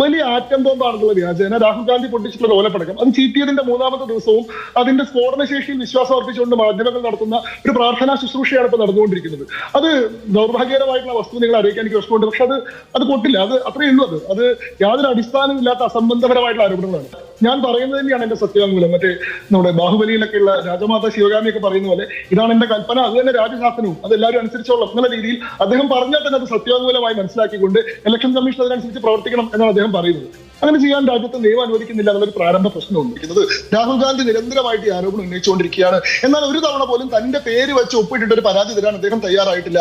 വലിയ ആറ്റം ബോംബാണെന്നുള്ള വ്യാജേന. രാഹുൽ ഗാന്ധി പൊട്ടിച്ചിട്ടുള്ള ഓലപ്പടക്കം അത് ചീറ്റിയതിന്റെ മൂന്നാമത്തെ ദിവസവും അതിന്റെ സ്ഫോടന ശേഷിയിൽ വിശ്വാസം അർപ്പിച്ചുകൊണ്ട് മാധ്യമങ്ങൾ നടത്തുന്ന ഒരു പ്രാർത്ഥനാ ശുശ്രൂഷയാണ് ഇപ്പോൾ നടന്നുകൊണ്ടിരിക്കുന്നത്. അത് ദൗർഭാഗ്യകരമായിട്ടുള്ള വസ്തു നിങ്ങൾ അറിയിക്കാൻ എനിക്ക് വിഷമമുണ്ട്. പക്ഷെ അത് അത് പൊട്ടില്ല അത് അത്രയേ ഉള്ളൂ അത്. അത് യാതൊരു അടിസ്ഥാനമില്ലാത്ത അസംബന്ധപരമായിട്ടുള്ള ആരോപണങ്ങളാണ്. ഞാൻ പറയുന്നത് തന്നെയാണ് എന്റെ സത്യവാങ്മൂലം. മറ്റേ നമ്മുടെ ബാഹുബലിയിലൊക്കെ ഉള്ള രാജമാത ശിവഗാമിയൊക്കെ പറയുന്ന പോലെ ഇതാണ് എന്റെ കൽപ്പന അത് തന്നെ രാജശാസനവും. അത് എല്ലാവരും അനുസരിച്ചോളാം എന്നുള്ള രീതിയിൽ അദ്ദേഹം പറഞ്ഞാൽ തന്നെ അത് സത്യവാങ്മൂലമായി മനസ്സിലാക്കിക്കൊണ്ട് ഇലക്ഷൻ കമ്മീഷൻ അതിനനുസരിച്ച് പ്രവർത്തിക്കണം എന്നാണ് അദ്ദേഹം പറയുന്നത്. അങ്ങനെ ചെയ്യാൻ രാജ്യത്ത് നിയമം അനുവദിക്കുന്നില്ല എന്നുള്ളൊരു പ്രാരംഭ പ്രശ്നം ഉന്നയിക്കുന്നത് രാഹുൽ ഗാന്ധി നിരന്തരമായിട്ട് ഈ ആരോപണം ഉന്നയിച്ചുകൊണ്ടിരിക്കുകയാണ്. എന്നാൽ ഒരു തവണ പോലും തന്റെ പേര് വെച്ച് ഒപ്പിട്ടിട്ട് ഒരു പരാതി തരാൻ അദ്ദേഹം തയ്യാറായിട്ടില്ല.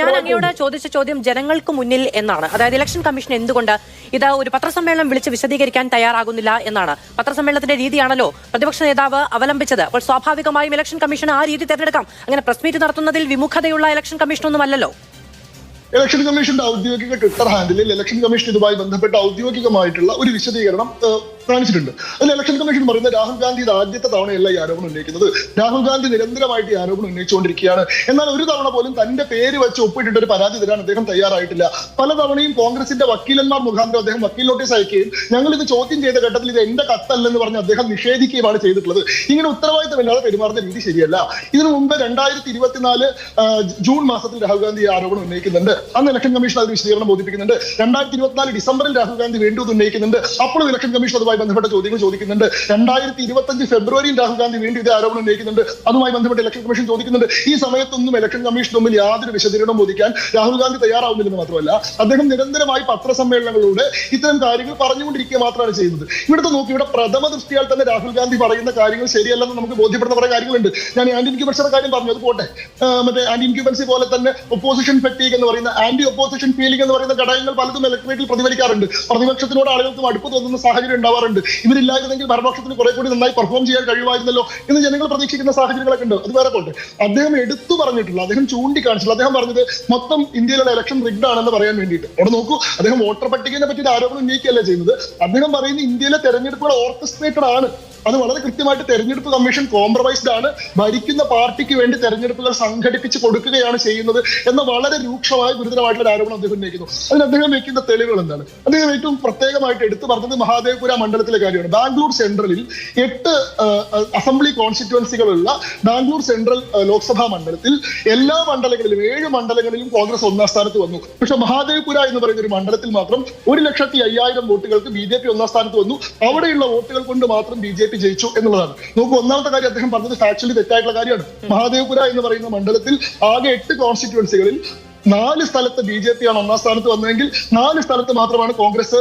ഞാൻ അങ്ങയോട് ചോദിച്ച ചോദ്യം ജനങ്ങൾക്ക് മുന്നിൽ എന്നാണ്. അതായത് ഇലക്ഷൻ കമ്മീഷൻ എന്തുകൊണ്ട് ഇത് ഒരു പത്രസമ്മേളനം വിളിച്ച് വിശദീകരിക്കാൻ തയ്യാറാകുന്നില്ല എന്നാണ്. പത്രസമ്മേളനത്തിന്റെ രീതിയാണല്ലോ പ്രതിപക്ഷ നേതാവ് അവലംബിച്ചത്. അപ്പോൾ സ്വാഭാവികമായും ഇലക്ഷൻ കമ്മീഷൻ ആ രീതി തിരഞ്ഞെടുക്കാം. അങ്ങനെ പ്രസ് മീറ്റ് നടത്തുന്നതിൽ വിമുഖതയുള്ള ഇലക്ഷൻ കമ്മീഷനൊന്നും അല്ലല്ലോ. ഇലക്ഷൻ കമ്മീഷന്റെ ഔദ്യോഗിക ട്വിറ്റർ ഹാൻഡിലിൽ ഇലക്ഷൻ കമ്മീഷൻ ഇതുമായി ബന്ധപ്പെട്ട ഔദ്യോഗികമായിട്ടുള്ള ഒരു വിശദീകരണം കാണിച്ചിട്ടുണ്ട്. അതിൽ ഇലക്ഷൻ കമ്മീഷൻ പറയുന്ന രാഹുൽ ഗാന്ധി ഇത് ആദ്യത്തെ തവണയല്ല ഈ ആരോപണം ഉന്നയിക്കുന്നത്. രാഹുൽ ഗാന്ധി നിരന്തരമായിട്ട് ഈ ആരോപണം ഉന്നയിച്ചുകൊണ്ടിരിക്കുകയാണ്. എന്നാൽ ഒരു തവണ പോലും തന്റെ പേര് വെച്ച് ഒപ്പിട്ടിട്ട് ഒരു പരാതി തരാൻ അദ്ദേഹം തയ്യാറായിട്ടില്ല. പല തവണയും കോൺഗ്രസിന്റെ വക്കീലന്മാർ മുഖാന്തരം അദ്ദേഹം വക്കീൽ നോട്ടീസ് അയക്കുകയും ഞങ്ങൾ ഇത് ചോദ്യം ചെയ്ത ഘട്ടത്തിൽ ഇത് എന്റെ കത്തല്ലെന്ന് പറഞ്ഞ് അദ്ദേഹം നിഷേധിക്കുകയുമാണ് ചെയ്തിട്ടുള്ളത്. ഇങ്ങനെ ഉത്തരവാദിത്തമില്ലാതെ പെരുമാറുന്ന രീതി ശരിയല്ല. ഇതിനു മുമ്പ് രണ്ടായിരത്തി ഇരുപത്തിനാല് ജൂൺ മാസത്തിൽ രാഹുൽ ഗാന്ധി ആരോപണം ഉന്നയിക്കുന്നുണ്ട്. അന്ന് ഇലക്ഷൻ കമ്മീഷൻ അത് വിശദീകരണം ബോധിപ്പിക്കുന്നുണ്ട്. രണ്ടായിരത്തി ഇരുപത്തിനാല് ഡിസംബറിൽ രാഹുൽ ഗാന്ധി വീണ്ടും ഉന്നയിക്കുന്നുണ്ട്. അപ്പോഴും ഇലക്ഷൻ കമ്മീഷൻ അതുമായി ബന്ധപ്പെട്ട ചോദ്യങ്ങൾ ചോദിക്കുന്നുണ്ട്. രണ്ടായിരത്തി ഇരുപത്തഞ്ച് ഫെബ്രുവരിയിൽ രാഹുൽ ഗാന്ധി വീണ്ടും ഇതേ ആരോപണം ഉന്നയിക്കുന്നുണ്ട്. അതുമായി ബന്ധപ്പെട്ട് ഇലക്ഷൻ കമ്മീഷൻ ചോദിക്കുന്നുണ്ട്. ഈ സമയത്തൊന്നും ഇലക്ഷൻ കമ്മീഷൻ തമ്മിൽ യാതൊരു വിശദീകരണം ബോധിക്കാൻ രാഹുൽ ഗാന്ധി തയ്യാറാവുന്നില്ലെന്ന് മാത്രമല്ല അദ്ദേഹം നിരന്തരമായി പത്രസമ്മേളനങ്ങളിലൂടെ ഇത്തരം കാര്യങ്ങൾ പറഞ്ഞുകൊണ്ടിരിക്കുക മാത്രമാണ് ചെയ്യുന്നത്. ഇവിടുത്തെ നോക്കി ഇവിടെ പ്രഥമ ദൃഷ്ടിയാൽ തന്നെ രാഹുൽ ഗാന്ധി പറയുന്ന കാര്യങ്ങൾ ശരിയല്ലെന്ന് നമുക്ക് ബോധ്യപ്പെടുന്ന കുറെ കാര്യങ്ങളുണ്ട്. ഞാൻ ആന്റി ഇൻക്യൂബൻസിന്റെ കാര്യം പറഞ്ഞു. അത് പോട്ടെ. മറ്റേ ആന്റി ഇൻക്യൂബൻസി പോലെ തന്നെ ഒപ്പോസിഷൻ ഫെറ്റീഗ് എന്ന് പറയുന്ന ആന്റി ഒപ്പോസിഷൻ ഫീലിംഗ് എന്ന് പറയുന്ന ഘടകങ്ങൾ പലതും ഇലക്ട്രേറ്റിൽ പ്രതിഫലിക്കാറുണ്ട്. പ്രതിപക്ഷത്തിനോട് ആളുകൾക്ക് അടുപ്പ് തോന്നുന്ന സാഹചര്യം ഉണ്ടാവാറുണ്ട്. ഇവരില്ലായിരുന്നെങ്കിൽ ഭരണപക്ഷത്തിന് കുറെ കൂടി നന്നായി പെർഫോം ചെയ്യാൻ കഴിയുമായിരുന്നല്ലോ എന്ന് ജനങ്ങൾ പ്രതീക്ഷിക്കുന്ന സാഹചര്യങ്ങളൊക്കെ ഉണ്ട്. അത് വേറെ പോട്ടെ. അദ്ദേഹം എടുത്തു പറഞ്ഞിട്ടുള്ള അദ്ദേഹം ചൂണ്ടിക്കാണിച്ചില്ല. അദ്ദേഹം പറഞ്ഞത് മൊത്തം ഇന്ത്യയിലുള്ള ഇലക്ഷൻ റിഗ്ഡ് ആണെന്ന് പറയാൻ വേണ്ടിയിട്ട്. അവിടെ നോക്കൂ അദ്ദേഹം വോട്ടർ പട്ടികയെ പറ്റി ആരോപണം ഉന്നയിക്കുകയല്ല ചെയ്യുന്നത്? അദ്ദേഹം പറയുന്നത് ഇന്ത്യയിലെ തെരഞ്ഞെടുപ്പുകൾ ഓർക്കസ്ട്രേറ്റഡ് ആണ്. അത് വളരെ കൃത്യമായിട്ട് തെരഞ്ഞെടുപ്പ് കമ്മീഷൻ കോംപ്രമൈസ്ഡ് ആണ്. ഭരിക്കുന്ന പാർട്ടിക്ക് വേണ്ടി തെരഞ്ഞെടുപ്പുകൾ സംഘടിപ്പിച്ച് കൊടുക്കുകയാണ് ചെയ്യുന്നത് എന്ന വളരെ രൂക്ഷമായ ഗുരുതരമായിട്ടുള്ള ആരോപണം അദ്ദേഹം ഉന്നയിക്കുന്നു. അതിന് അദ്ദേഹം വയ്ക്കുന്ന തെളിവുകൾ എന്താണ്? അദ്ദേഹം ഏറ്റവും പ്രത്യേകമായിട്ട് എടുത്തു പറഞ്ഞത് മഹാദേവപുര മണ്ഡലത്തിലെ കാര്യമാണ്. ബാംഗ്ലൂർ സെൻട്രലിൽ എട്ട് അസംബ്ലി കോൺസ്റ്റിറ്റുവൻസികളുള്ള ബാംഗ്ലൂർ സെൻട്രൽ ലോക്സഭാ മണ്ഡലത്തിൽ എല്ലാ മണ്ഡലങ്ങളിലും ഏഴ് മണ്ഡലങ്ങളിലും കോൺഗ്രസ് ഒന്നാം സ്ഥാനത്ത് വന്നു. പക്ഷെ മഹാദേവപുര എന്ന് പറയുന്ന ഒരു മണ്ഡലത്തിൽ മാത്രം ഒരു ലക്ഷത്തി അയ്യായിരം വോട്ടുകൾക്ക് ബി ജെ പി ഒന്നാം സ്ഥാനത്ത് വന്നു. അവിടെയുള്ള വോട്ടുകൾ കൊണ്ട് മാത്രം ബി ജെ പി ജയിച്ചു എന്നുള്ളതാണ്. നോക്കൂ ഒന്നാമത്തെ കാര്യം അദ്ദേഹം പറഞ്ഞത് ഫാക്ച്വലി തെറ്റായിട്ടുള്ള കാര്യമാണ്. മഹാദേവപുര എന്ന് പറയുന്ന മണ്ഡലത്തിൽ ആകെ എട്ട് കോൺസ്റ്റിറ്റ്യുവൻസികളിൽ നാല് സ്ഥലത്ത് ബി ജെ പി ആണ് ഒന്നാം സ്ഥാനത്ത് വന്നതെങ്കിൽ നാല് സ്ഥലത്ത് മാത്രമാണ് കോൺഗ്രസ്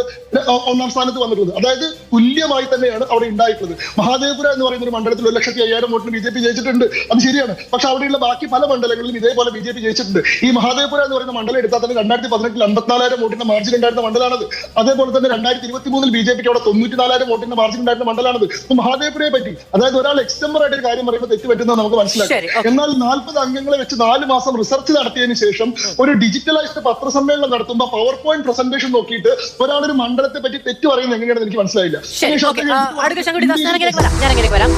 ഒന്നാം സ്ഥാനത്ത് വന്നിട്ടുള്ളത്. അതായത് തുല്യമായി തന്നെയാണ് അവിടെ ഉണ്ടായിട്ടുള്ളത്. മഹാദേവപുര എന്ന് പറയുന്ന ഒരു മണ്ഡലത്തിൽ ഒരു ലക്ഷത്തി അയ്യായിരം വോട്ടിന് ബി ജെ പി ജയിച്ചിട്ടുണ്ട്. അത് ശരിയാണ്. പക്ഷെ അവിടെയുള്ള ബാക്കി പല മണ്ഡലങ്ങളിലും ഇതേപോലെ ബി ജെ പി ജയിച്ചിട്ടുണ്ട്. ഈ മഹാദേവപുര എന്ന് പറയുന്ന മണ്ഡലം എടുത്താൽ തന്നെ രണ്ടായിരത്തി പതിനെട്ടിൽ അമ്പത്തിനാലായിരം വോട്ടിന്റെ മാർജിൻ ഉണ്ടായിരുന്ന മണ്ഡലമാണത് അതേപോലെ തന്നെ രണ്ടായിരത്തി ഇരുപത്തി മൂന്നിൽ ബി ജെ പിക്ക് അവിടെ തൊണ്ണൂറ്റിനാലായിരം വോട്ടിന്റെ മാർജിൻ ഉണ്ടായിരുന്ന മണ്ഡലമാണത് അപ്പൊ മഹാദേവപുരയെ പറ്റി അതായത് ഒരാൾ എക്സ്റ്റംബർ ആയിട്ട് ഒരു കാര്യം പറയുമ്പോൾ തെറ്റ് പറ്റുന്നത് നമുക്ക് മനസ്സിലാക്കാം. എന്നാൽ നാൽപ്പത് അംഗങ്ങളെ വെച്ച് നാല് മാസം റിസർച്ച് നടത്തിയതിനു ശേഷം ഒരു ഡിജിറ്റലൈസ്ഡ് പത്രസമ്മേളനം നടത്തുമ്പോൾ പവർ പോയിന്റ് പ്രസന്റേഷൻ നോക്കിയിട്ട് ഒരാൾ ഒരു മണ്ഡലത്തെ പറ്റി തെറ്റ് പറയുന്നത് എങ്ങനെയാണെന്ന് എനിക്ക് മനസ്സിലായില്ല. അടുത്ത ഞാൻ വരാം.